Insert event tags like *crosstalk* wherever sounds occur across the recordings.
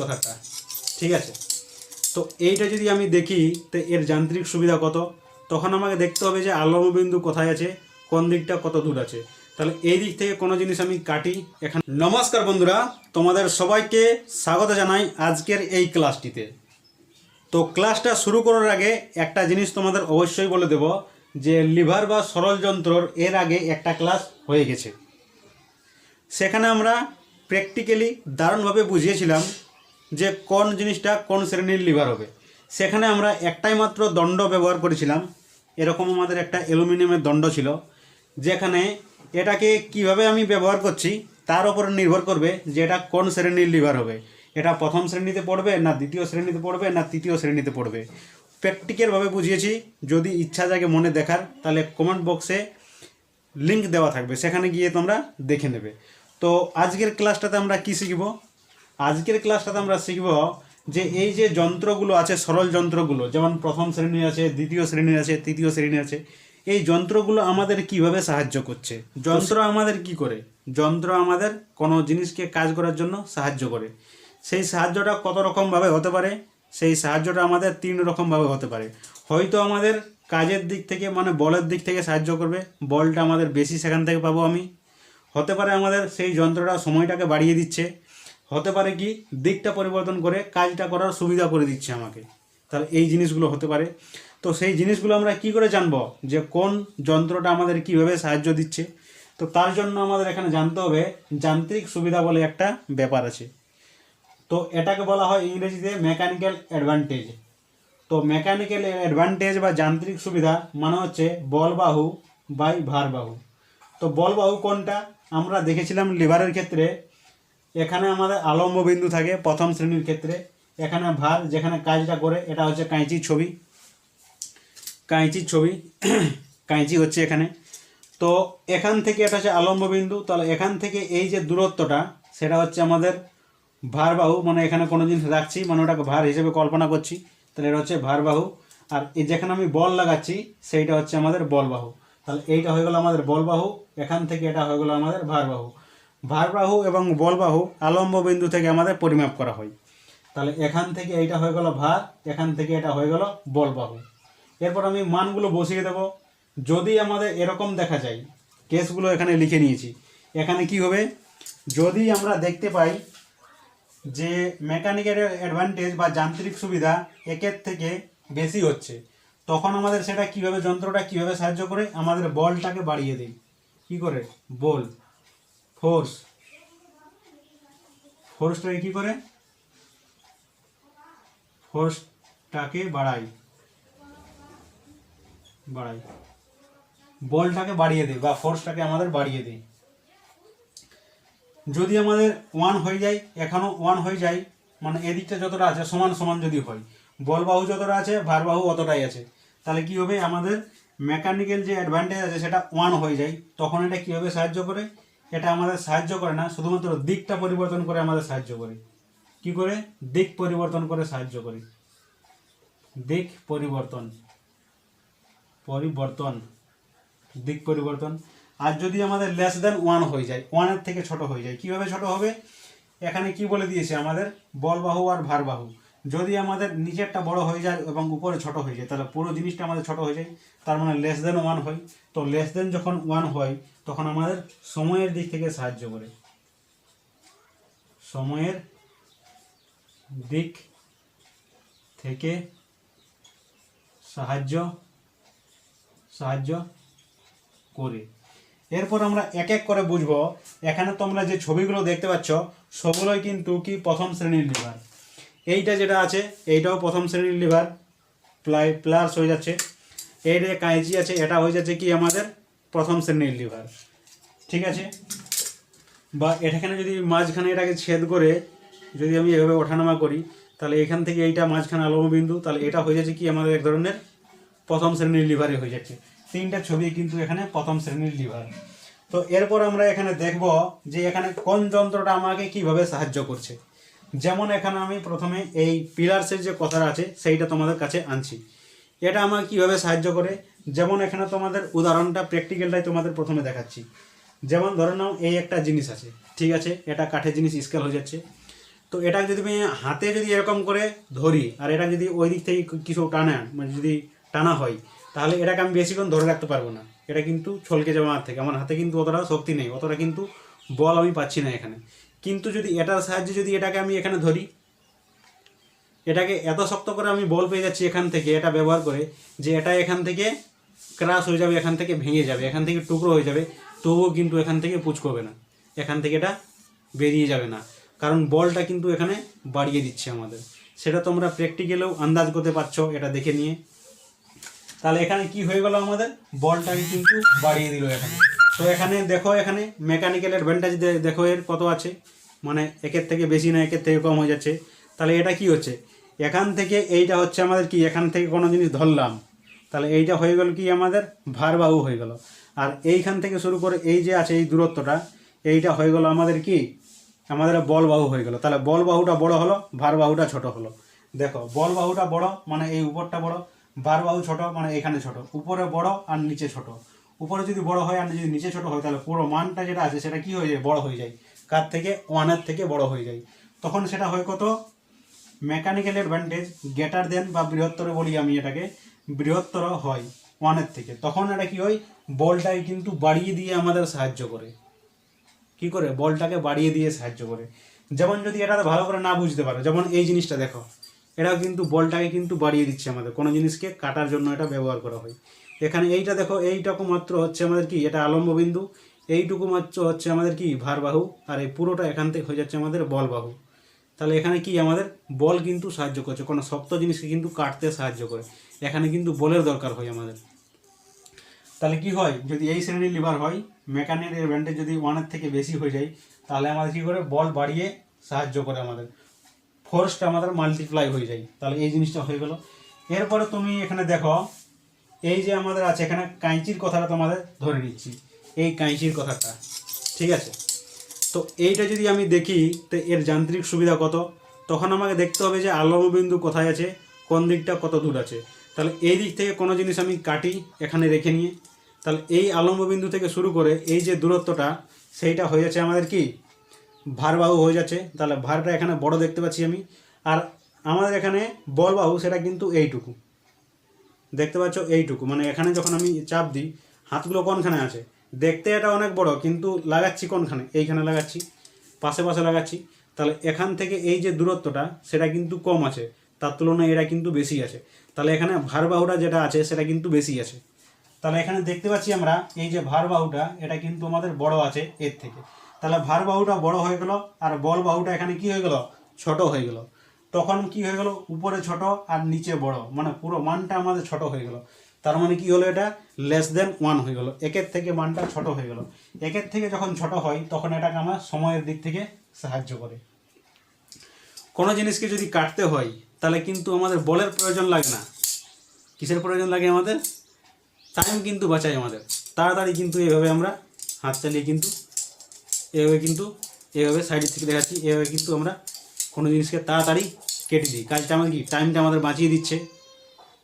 কথাটা। ঠিক আছে? তো এইটা যদি আমি দেখি, তো এর যান্ত্রিক সুবিধা কত? তখন আমাকে দেখতে হবে যে আলম বিন্দু কোথায় আছে, কোন দিকটা কত দূর আছে। তাহলে এই দিক থেকে কোনো জিনিস আমি কাটি এখানে। নমস্কার বন্ধুরা, তোমাদের সবাইকে স্বাগত জানাই আজকের এই ক্লাসটিতে। তো ক্লাসটা শুরু করার আগে একটা জিনিস তোমাদের অবশ্যই বলে দেব, যে লিভার বা সরল যন্ত্রর এর আগে একটা ক্লাস হয়ে গেছে। সেখানে আমরা প্র্যাকটিক্যালি দারুণভাবে বুঝিয়েছিলাম যে কোন জিনিসটা কোন শ্রেণির লিভার হবে। সেখানে আমরা একটাই মাত্র দণ্ড ব্যবহার করেছিলাম। এরকম আমাদের একটা অ্যালুমিনিয়ামের দণ্ড ছিল, যেখানে এটাকে কীভাবে আমি ব্যবহার করছি তার উপর নির্ভর করবে যে এটা কোন শ্রেণির লিভার হবে। এটা প্রথম শ্রেণীতে পড়বে না দ্বিতীয় শ্রেণীতে পড়বে না তৃতীয় শ্রেণীতে পড়বে। প্র্যাকটিক্যালভাবে বুঝিয়েছি, যদি ইচ্ছা জাগে মনে দেখার, তাহলে কমেন্ট বক্সে লিংক দেওয়া থাকবে, সেখানে গিয়ে তোমরা দেখে নেবে। তো আজকের ক্লাসটাতে আমরা কী শিখব? আজকের ক্লাসটাতে আমরা শিখব যে এই যে যন্ত্রগুলো আছে, সরল যন্ত্রগুলো, যেমন প্রথম শ্রেণি আছে, দ্বিতীয় শ্রেণি আছে, তৃতীয় শ্রেণি আছে, এই যন্ত্রগুলো আমাদের কীভাবে সাহায্য করছে? যন্ত্র আমাদের কি করে? যন্ত্র আমাদের কোনো জিনিসকে কাজ করার জন্য সাহায্য করে। সেই সাহায্যটা কত রকমভাবে হতে পারে? সেই সাহায্যটা আমাদের তিন রকমভাবে হতে পারে। হয়তো আমাদের কাজের দিক থেকে মানে বলের দিক থেকে সাহায্য করবে। বলটা আমাদের বেশি সেখান থেকে পাবো আমি। হতে পারে আমাদের সেই যন্ত্রটা সময়টাকে বাড়িয়ে দিচ্ছে। হতে পারে কি দিকটা পরিবর্তন করে কাজটা করার সুবিধা করে দিচ্ছে আমাকে। তাহলে এই জিনিসগুলো হতে পারে। তো সেই জিনিসগুলো আমরা কি করে জানব? যে কোন যন্ত্রটা আমাদের কীভাবে সাহায্য দিচ্ছে? তো তার জন্য আমাদের এখানে জানতে হবে যান্ত্রিক সুবিধা বলে একটা ব্যাপার আছে। তো এটাকে বলা হয় ইংরেজিতে মেকানিক্যাল অ্যাডভান্টেজ তো মেকানিক্যাল অ্যাডভান্টেজ বা যান্ত্রিক সুবিধা মানে হচ্ছে বলবাহু বাই ভারবাহু তো বলবাহু কোনটা? আমরা দেখেছিলাম লিভারের ক্ষেত্রে এখানে আমাদের আলম্ব বিন্দু থাকে প্রথম শ্রেণির ক্ষেত্রে। এখানে ভার, যেখানে কাজটা করে, এটা হচ্ছে কাঁচির ছবি। কাঁচির ছবি, *clears throat* কাঁচি হচ্ছে এখানে। তো এখান থেকে এটা হচ্ছে আলম্ব বিন্দু তাহলে এখান থেকে এই যে দূরত্বটা, সেটা হচ্ছে আমাদের ভার বাহু মানে এখানে কোনো জিনিস রাখছি মানে ওটাকে ভার হিসেবে কল্পনা করছি। তাহলে এটা হচ্ছে ভার বাহু আর যেখানে আমি বল লাগাচ্ছি, সেইটা হচ্ছে আমাদের বলবাহু। তাহলে এইটা হয়ে গেলো আমাদের বলবাহু, এখান থেকে এটা হয়ে গেলো আমাদের ভারবাহু। ভারবাহু এবং বলবাহু আলম্ব বিন্দু থেকে আমাদের পরিমাপ করা হয়। তাহলে এখান থেকে এইটা হয়ে গেল ভার, এখান থেকে এটা হয়ে গেল বলবাহু। এরপর আমি মানগুলো বসিয়ে দেব। যদি আমাদের এরকম দেখা যায়, কেসগুলো এখানে লিখে নিয়েছি, এখানে কি হবে? যদি আমরা দেখতে পাই যে মেকানিক্যাল অ্যাডভান্টেজ বা যান্ত্রিক সুবিধা একের থেকে বেশি হচ্ছে, তখন আমাদের সেটা কীভাবে যন্ত্রটা কীভাবে সাহায্য করে? আমাদের বলটাকে বাড়িয়ে দেয় কি করে? বল। ফোর্স ফোর্সটাকে কি করে? ফোর্সটাকে বাড়াই। বাড়াই। বলটাকে বাড়িয়ে দেয় বা ফোর্সটাকে আমাদের বাড়িয়ে দেয় যদি আমাদের ওয়ান হয়ে যায় এখনও ওয়ান হয়ে যায় মানে এদিকটা যতটা আছে, সমান সমান যদি হয়, বলবাহু যতটা আছে, ভারবাহু অতটাই আছে, তাহলে কি হবে? আমাদের মেকানিক্যাল যে অ্যাডভান্টেজ আছে, সেটা ওয়ান হয়ে যায়, তখন এটা কীভাবে সাহায্য করে? এটা আমাদের সাহায্য করে না, শুধুমাত্র দিকটা পরিবর্তন করে আমাদের সাহায্য করে। কি করে? দিক পরিবর্তন করে সাহায্য করে। দিক পরিবর্তন। পরিবর্তন। দিক পরিবর্তন। আর যদি আমাদের লেস দেন ওয়ান হয়ে যায় ওয়ানের থেকে ছোট হয়ে যায়, কীভাবে ছোট হবে? এখানে কি বলে দিয়েছে আমাদের? বলবাহু আর ভারবাহু যদি আমাদের নিচেরটা বড় হয়ে যায় এবং উপরে ছোট হয়ে যায়, তাহলে পুরো জিনিসটা আমাদের ছোট হয়ে যায়। তার মানে লেস দেন ওয়ান হয়। তো লেস দেন যখন ওয়ান হয়, তখন আমাদের সময়ের দিক থেকে সাহায্য করে। সময়ের দিক থেকে সাহায্য সাহায্য করে। এরপর আমরা এক এক করে বুঝব। এখানে তোমরা যে ছবিগুলো দেখতে পাচ্ছ, সবগুলোই কিন্তু কি প্রথম শ্রেণির লিভার এইটা যেটা আছে, এইটাও প্রথম শ্রেণির লিভার প্লাই প্লাস হয়ে যাচ্ছে। এই যে কাঁচি আছে, এটা হয়ে যাচ্ছে কি আমাদের প্রথম শ্রেণির লিভার ঠিক আছে? বা এটাখানে যদি মাঝখানে এটাকে ছেদ করে যদি আমি এভাবে ওঠানামা করি, তাহলে এখান থেকে এইটা মাঝখানে আলম বিন্দু তাহলে এটা হয়ে যাচ্ছে কি আমাদের এক ধরনের প্রথম শ্রেণির লিভারে হয়ে যাচ্ছে। তিনটা ছবি কিন্তু এখানে প্রথম শ্রেণির লিভার তো এরপর আমরা এখানে দেখব যে এখানে কোন যন্ত্রটা আমাকে কীভাবে সাহায্য করছে। যেমন এখানে আমি প্রথমে এই পিলার্সের যে কথাটা আছে, সেইটা তোমাদের কাছে আনছি। এটা আমাকে কীভাবে সাহায্য করে? যেমন এখানে তোমাদের উদাহরণটা প্র্যাকটিক্যালটাই তোমাদের প্রথমে দেখাচ্ছি। যেমন ধরে নাও, এই একটা জিনিস আছে, ঠিক আছে? এটা কাঠের জিনিস স্কেল হয়ে যাচ্ছে। তো এটা যদি আমি হাতে যদি এরকম করে ধরি, আর এটা যদি ওই দিক থেকে কিছু টানা মানে যদি টানা হয়, তাহলে এটাকে আমি বেশিক্ষণ ধরে রাখতে পারব না। এটা কিন্তু ছলকে যাবে আমার থেকে। আমার হাতে কিন্তু অতটা শক্তি নেই, অতটা কিন্তু বল আমি পাচ্ছি না এখানে। কিন্তু যদি এটার সাহায্যে যদি এটাকে আমি এখানে ধরি, এটাকে এত শক্ত করে আমি বল পেয়ে যাচ্ছি এখান থেকে, এটা ব্যবহার করে যে এটা এখান থেকে ক্রাশ হয়ে যাবে, এখান থেকে ভেঙে যাবে, এখান থেকে টুকরো হয়ে যাবে, তবুও কিন্তু এখান থেকে পুচকবে না। এখান থেকে এটা বেরিয়ে যাবে না। কারণ বলটা কিন্তু এখানে বাড়িয়ে দিচ্ছে আমাদের। সেটা তোমরা প্র্যাকটিক্যালেও আন্দাজ করতে পারছ এটা দেখে নিয়ে। তাহলে এখানে কি হয়ে গেল আমাদের? বলটাকে কিন্তু বাড়িয়ে দিল এখানে। তো এখানে দেখো, এখানে মেকানিক্যাল অ্যাডভান্টেজ দেখো এর কত আছে। মানে একের থেকে বেশি না, একের থেকে কম হয়ে যাচ্ছে। তাহলে এটা কি হচ্ছে? এখান থেকে এইটা হচ্ছে আমাদের কি? এখান থেকে কোনো জিনিস ধরলাম। তাহলে এইটা হয়ে গেল কি আমাদের? ভারবাহু হয়ে গেল। আর এইখান থেকে শুরু করে এই যে আছে, এই দূরত্বটা, এইটা হয়ে গেল আমাদের কি? আমাদের বল বাহু হয়ে গেল। তাহলে বল বাহুটা বড় হলো, ভার বাহুটা ছোট হলো। দেখো, বল বাহুটা বড় মানে এই উপরটা বড়, ভার বাহু ছোট মানে এখানে ছোট। উপরে বড় আর নিচে ছোট। উপরে যদি বড় হয় আর যদি নিচে ছোট হয়, তাহলে পুরো মানটা যেটা আছে, সেটা কি হয়ে যায়? বড় হয়ে যায়। কার থেকে? ওয়ানের থেকে বড় হয়ে যায়। তখন সেটা হয় কত? মেকানিক্যাল অ্যাডভান্টেজ গ্রেটার দেন বা বৃহত্তর বলি আমি এটাকে, বৃহত্তর হয় ওয়ানের থেকে। তখন এটা কি হয়? বলটাকে কিন্তু বাড়িয়ে দিয়ে আমাদের সাহায্য করে। কি করে? বলটাকে বাড়িয়ে দিয়ে সাহায্য করে। যেমন যদি এটাতে ভালো করে না বুঝতে পারো, যেমন এই জিনিসটা দেখো। এটাও কিন্তু বলটাকে কিন্তু বাড়িয়ে দিচ্ছে আমাদের। কোনো জিনিসকে কাটার জন্য এটা ব্যবহার করা হয়। এখানে এইটা দেখো, এইটুকু মাত্র হচ্ছে আমাদের কি, এটা আলম্ব বিন্দু এইটুকু মাত্র হচ্ছে আমাদের কি, ভারবাহু, আর এই পুরোটা এখান থেকে হয়ে যাচ্ছে আমাদের বলবাহু। তাহলে এখানে কি আমাদের বল কিন্তু সাহায্য করছে, কোনো শক্ত জিনিসকে কিন্তু কাটতে সাহায্য করে, এখানে কিন্তু বলের দরকার হয় আমাদের। তাহলে কি হয়, যদি এই শ্রেণির লিভার হয় মেকানিক অ্যাডভান্টেজ যদি ওয়ানের থেকে বেশি হয়ে যায়, তাহলে আমাদের কী করে, বল বাড়িয়ে সাহায্য করে আমাদের। ফোর্সটা আমাদের মাল্টিপ্লাই হয়ে যায়, তাহলে এই জিনিসটা হয়ে গেল। এরপরে তুমি এখানে দেখো এই যে আমাদের আছে, এখানে কাঁচির কথাটা তোমাদের ধরে নিচ্ছি। এই কাঁচির কথাটা, ঠিক আছে? তো এইটা যদি আমি দেখি, তো এর যান্ত্রিক সুবিধা কত? তখন আমাকে দেখতে হবে যে আলম্ব বিন্দু কোথায় আছে, কোন দিকটা কত দূর আছে। তাহলে এই দিক থেকে কোনো জিনিস আমি কাটি এখানে রেখে নিয়ে। তাহলে এই আলম্ব বিন্দু থেকে শুরু করে এই যে দূরত্বটা, সেইটা হয়ে যাচ্ছে আমাদের কি? ভারবাহু হয়ে যাচ্ছে। তাহলে ভারটা এখানে বড় দেখতে পাচ্ছি আমি। আর আমাদের এখানে বলবাহু, সেটা কিন্তু এইটুকু। দেখতে পাচ্ছ এইটুকু। মানে এখানে যখন আমি চাপ দিই, হাতগুলো কোনখানে আছে? দেখতে এটা অনেক বড়, কিন্তু লাগাচ্ছি কোনখানে? এইখানে লাগাচ্ছি, পাশে পাশে লাগাচ্ছি। তাহলে এখান থেকে এই যে দূরত্বটা, সেটা কিন্তু কম আছে। তার তুলনায় এটা কিন্তু বেশি আছে। তাহলে এখানে ভারবাহুটা যেটা আছে, সেটা কিন্তু বেশি আছে। তাহলে এখানে দেখতে পাচ্ছি আমরা, এই যে ভারবাহুটা এটা কিন্তু আমাদের বড় আছে এর থেকে। তাহলে ভারবাহুটা বড় হয়ে গেল, আর বল বাহুটা এখানে কি হয়ে গেল? ছোট হয়ে গেল। তখন কি হয়ে গেল? উপরে ছোট আর নিচে বড়। মানে পুরো মানটা আমাদের ছোট হয়ে গেল। তার মানে কি হলো এটা? লেস দেন ওয়ান হয়ে গেল। একের থেকে মানটা ছোট হয়ে গেল। একের থেকে যখন ছোট হয়, তখন এটাকে আমার সময়ের দিক থেকে সাহায্য করে। কোনো জিনিসকে যদি কাটতে হয়, তাহলে কিন্তু আমাদের বলের প্রয়োজন লাগে না। কিসের প্রয়োজন লাগে আমাদের? টাইম কিন্তু বাঁচায় আমাদের। তাড়াতাড়ি কিন্তু এভাবে আমরা হাত চালিয়ে কিন্তু, এভাবে কিন্তু, এভাবে সাইডের থেকে দেখাচ্ছি, এভাবে কিন্তু আমরা কোনো জিনিসকে তাড়াতাড়ি কেটে দিই। কাজটা আমাদের কি? টাইমটা আমাদের বাঁচিয়ে দিচ্ছে।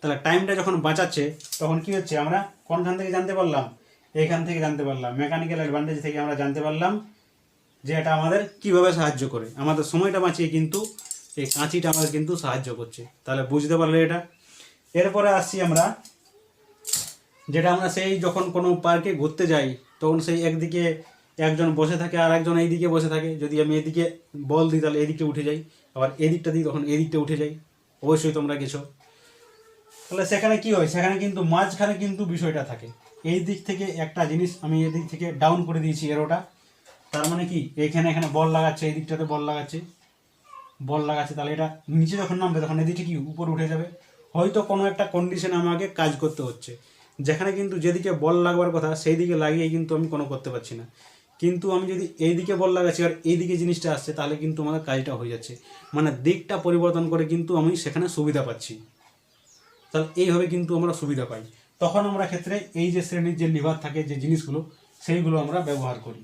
তাহলে টাইমটা যখন বাঁচাচ্ছে, তখন কি হচ্ছে? আমরা কোনখান থেকে জানতে পারলাম? এইখান থেকে জানতে পারলাম। মেকানিক্যাল অ্যাডভান্টেজ থেকে আমরা জানতে পারলাম যে এটা আমাদের কীভাবে সাহায্য করে। আমাদের সময়টা বাঁচিয়ে কিন্তু এই কাঁচিটা আমাদের কিন্তু সাহায্য করছে। তাহলে বুঝতে পারলে এটা। এরপরে আসছি আমরা, যেটা আমরা সেই যখন কোনো পার্কে ঘুরতে যাই, তখন সেই একদিকে একজন বসে থাকে আর একজন এইদিকে বসে থাকে। যদি আমি এদিকে বল দিই, তাহলে এদিকে উঠে যাই। আবার এদিকটা দিই, তখন এদিকটা উঠে যাই। অবশ্যই তোমরা গেছো। তাহলে সেখানে কি হয়? সেখানে কিন্তু মাঝখানে কিন্তু বিষয়টা থাকে। এই দিক থেকে একটা জিনিস আমি এদিক থেকে ডাউন করে দিয়েছি এরোটা তার মানে কি? এখানে এখানে বল লাগাচ্ছে, এই দিকটাতে বল লাগাচ্ছে। বল লাগাচ্ছে, তাহলে এটা নিচে যখন নামবে, তখন এদিকে কি? উপর উঠে যাবে। হয়তো কোনো একটা কন্ডিশনে আমাকে কাজ করতে হচ্ছে। যেখানে কিন্তু যেদিকে বল লাগবার কথা সেই দিকে লাগিয়ে কিন্তু আমি কোনো করতে পারছি না। কিন্তু আমি যদি এই দিকে বল লাগাচ্ছি আর এই দিকে জিনিসটা আসছে, তাহলে কিন্তু আমাদের কাজটা হয়ে যাচ্ছে। মানে দিকটা পরিবর্তন করে কিন্তু আমি সেখানে সুবিধা পাচ্ছি। তাহলে এইভাবে কিন্তু আমরা সুবিধা পাই। তখন আমরা ক্ষেত্রে এই যে শ্রেণির যে লিভার থাকে, যে জিনিসগুলো, সেইগুলো আমরা ব্যবহার করি।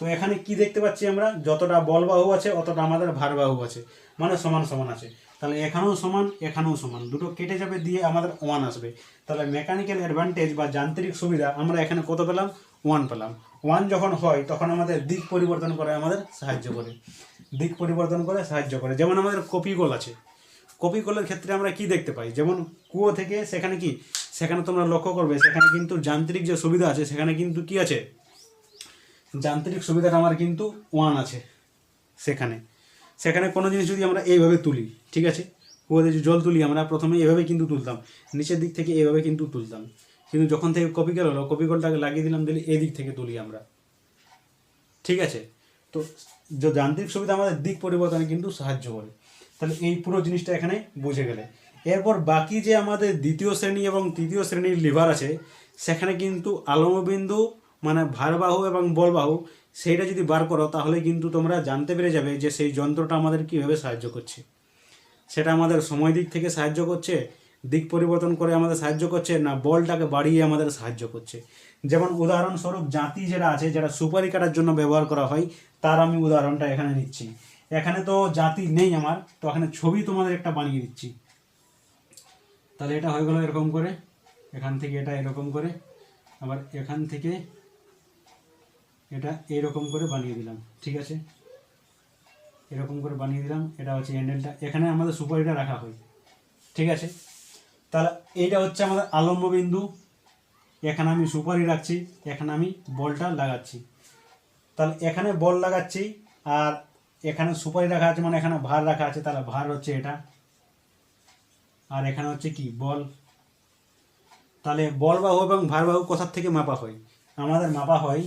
তো এখানে কি দেখতে পাচ্ছি আমরা? যতটা বল বলবাহু আছে, অতটা আমাদের ভারবাহু আছে। মানে সমান সমান আছে। তাহলে এখানেও সমান এখানেও সমান। দুটো কেটে যাবে দিয়ে আমাদের ওয়ান আসবে। তাহলে মেকানিক্যাল অ্যাডভান্টেজ বা যান্ত্রিক সুবিধা আমরা এখানে কত পেলাম? ওয়ান পেলাম। ওয়ান যখন হয়, তখন আমাদের দিক পরিবর্তন করে আমাদের সাহায্য করে। দিক পরিবর্তন করে সাহায্য করে। যেমন আমাদের কপি কল আছে। কপি কলের ক্ষেত্রে আমরা কি দেখতে পাই? যেমন কুয়ো থেকে সেখানে কি? সেখানে তোমরা লক্ষ্য করবে, সেখানে কিন্তু যান্ত্রিক যে সুবিধা আছে, সেখানে কিন্তু কি আছে? যান্ত্রিক সুবিধাটা আমার কিন্তু ওয়ান আছে সেখানে। সেখানে কোনো জিনিস যদি আমরা এইভাবে তুলি, ঠিক আছে? কুয়োতে জল তুলি, আমরা প্রথমে এভাবে কিন্তু তুলতাম। নিচের দিক থেকে এভাবে কিন্তু তুলতাম। কিন্তু যখন থেকে কপি কল হলো কপি কলটাকে লাগিয়ে দিলাম, দিলে এই দিক থেকে তুলি আমরা। ঠিক আছে? তো যান্ত্রিক সুবিধা আমাদের দিক পরিবর্তনে কিন্তু সাহায্য করে। তাহলে এই পুরো জিনিসটা এখানে বুঝে গেলে। এরপর বাকি যে আমাদের দ্বিতীয় শ্রেণি এবং তৃতীয় শ্রেণির লিভার আছে, সেখানে কিন্তু আলমবিন্দু মানে ভারবাহু এবং বলবাহু, সেইটা যদি বার করো, তাহলে কিন্তু তোমরা জানতে পেরে যাবে যে সেই যন্ত্রটা আমাদের কীভাবে সাহায্য করছে। সেটা আমাদের সময় দিক থেকে সাহায্য করছে দিক পরিবর্তন করে আমাদের সাহায্য করছে না বলটাকে বাড়িয়ে আমাদের সাহায্য করছে। যেমন উদাহরণস্বরূপ জাতি যেটা আছে, যেটা সুপারি কাটার জন্য ব্যবহার করা হয়, তার আমি উদাহরণটা এখানে নিচ্ছি। এখানে তো জাতি নেই আমার, তো এখানে ছবি তোমাদের একটা বানিয়ে দিচ্ছি। তাহলে এটা হয়ে গেল এরকম করে, এখান থেকে এটা এরকম করে, আবার এখান থেকে এটা এরকম করে বানিয়ে দিলাম, ঠিক আছে? এরকম করে বানিয়ে দিলাম, এটা হচ্ছে হ্যান্ডেলটা এখানে আমাদের সুপারিটা রাখা হয়, ঠিক আছে? তাহলে এইটা হচ্ছে আমাদের আলম্ব বিন্দু এখানে আমি সুপারি রাখছি, এখানে আমি বলটা লাগাচ্ছি। তাহলে এখানে বল লাগাচ্ছি আর এখানে সুপারি রাখা আছে মানে এখানে ভার রাখা আছে, তাহলে ভার হচ্ছে এটা। আর এখানে হচ্ছে কি? বল। তাহলে বল বাহু এবং ভার বাহু কোথার থেকে মাপা হয়? আমাদের মাপা হয়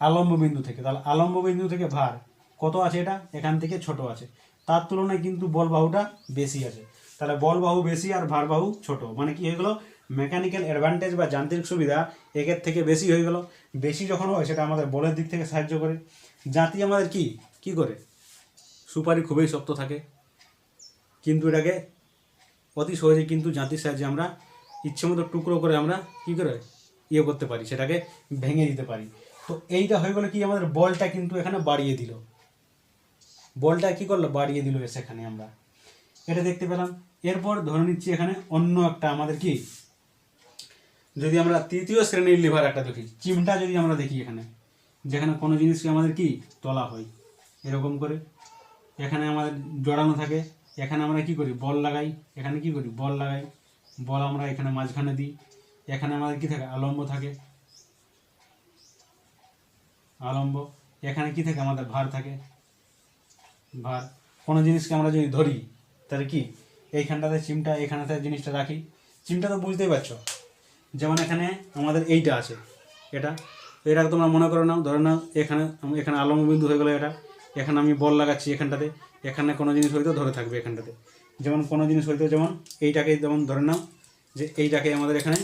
আলম্ব বিন্দু থেকে। তাহলে আলম্ব বিন্দু থেকে ভার কত আছে এটা? এখান থেকে ছোট আছে। তার তুলনায় কিন্তু বল বাহুটা বেশি আছে। তাহলে বল বাহু বেশি আর ভার বাহু ছোট। মানে কি হয়ে গেলো? মেকানিক্যাল অ্যাডভান্টেজ বা যান্ত্রিক সুবিধা একের থেকে বেশি হয়ে গেল। বেশি যখন হয়, সেটা আমাদের বলের দিক থেকে সাহায্য করে। জাতি আমাদের কি? কি করে? সুপারি খুবই শক্ত থাকে। কিন্তু এটাকে অতি সহজে কিন্তু জাতির সাহায্যে আমরা ইচ্ছে মতো টুকরো করে আমরা কি করে ইয়ে করতে পারি, সেটাকে ভেঙে দিতে পারি। তো এইটা হয়ে গেলো কি? আমাদের বলটা কিন্তু এখানে বাড়িয়ে দিল। বলটা কি করল? বাড়িয়ে দিল সেখানে আমরা। এটা দেখতে পেলাম। এরপর ধরে নিচ্ছি এখানে অন্য একটা আমাদের কি? যদি আমরা তৃতীয় শ্রেণির লিভার একটা দেখি, চিমটা যদি আমরা দেখি এখানে, যেখানে কোনো জিনিসকে আমাদের কি? তোলা হয়। এরকম করে। এখানে আমাদের জড়ানো থাকে। এখানে আমরা কি করি? বল লাগাই। এখানে কি করি? বল লাগাই। বল আমরা এখানে মাঝখানে দিই। এখানে আমাদের কি থাকে? আলম্ব থাকে। আলম্ব। এখানে কি থাকে? আমাদের ভার থাকে। ভার। কোনো জিনিসকে আমরা যদি ধরি তাহলে কি? এইখানটাতে চিমটা এখানেতে জিনিসটা রাখি। চিমটা তো বুঝতেই পারছ। যেমন এখানে আমাদের এইটা আছে, এটা। তো এটা তোমরা মনে করো নাও, ধরে নাও, এখানে এখানে আলম্ব বিন্দু হয়ে গেলো এটা। এখানে আমি বল লাগাচ্ছি এখানটাতে। এখানে কোনো জিনিস হয়তো ধরে থাকবে এখানটাতে। যেমন কোনো জিনিস হয়তো যেমন এইটাকে যেমন ধরে নাও, যে এইটাকে আমাদের এখানে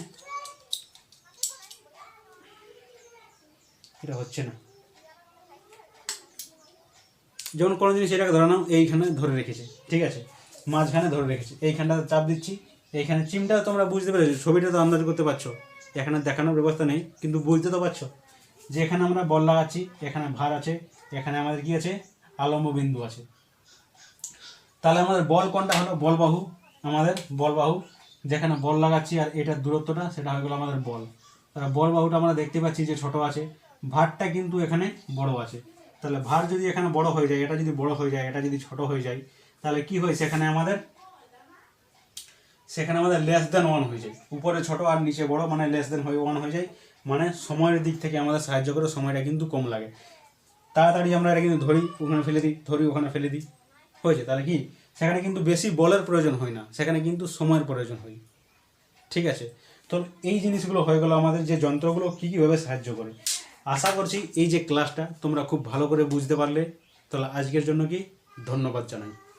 এটা হচ্ছে না। যেমন কোনো জিনিস এটাকে ধরে নাও, এইখানে ধরে রেখেছে। ঠিক আছে? মাঝখানে ধরে রেখেছি। এইখানটাতে চাপ দিচ্ছি, এইখানে চিমটা তোমরা বুঝতে পেরেছ, ছবিটা তো আন্দাজ করতে পারছ। এখানে দেখানোর ব্যবস্থা নেই, কিন্তু বুঝতে তো পারছ। যে এখানে আমরা বল লাগাচ্ছি এখানে ভার আছে, এখানে আমাদের কি আছে? আলম্ব বিন্দু আছে। তাহলে আমাদের বল কোনটা হলো? বল বাহু আমাদের বল বাহু যেখানে বল লাগাচ্ছি আর এটার দূরত্বটা, সেটা হয়ে গেলো আমাদের বল। তাহলে বল বাহুটা আমরা দেখতে পাচ্ছি যে ছোট আছে, ভারটা কিন্তু এখানে বড় আছে। তাহলে ভার যদি এখানে বড় হয়ে যায়, এটা যদি বড় হয়ে যায়, এটা যদি ছোট হয়ে যায় তাহলে কি হয়, সেখানে আমাদের সেখানে আমাদের লেস দেন ওয়ান হয়ে যায়। উপরে ছোট আর নিচে বড় মানে লেস দেন হয়ে ওয়ান হয়ে যায়। মানে সময়ের দিক থেকে আমাদের সাহায্য করে, সময়টা কিন্তু কম লাগে। তাড়াতাড়ি আমরা এটা কিন্তু ধরি, ওখানে ফেলে দিই, ধরি, ওখানে ফেলে দিই। হয়েছে, তাহলে কি? সেখানে কিন্তু বেশি বলের প্রয়োজন হয় না, সেখানে কিন্তু সময়ের প্রয়োজন হয়। ঠিক আছে? তো এই জিনিসগুলো হয়ে গেলো আমাদের যে যন্ত্রগুলো, কী কীভাবে সাহায্য করে। আশা করছি এই যে ক্লাসটা তোমরা খুব ভালো করে বুঝতে পারলে। তাহলে আজকের জন্য কি? ধন্যবাদ জানাই।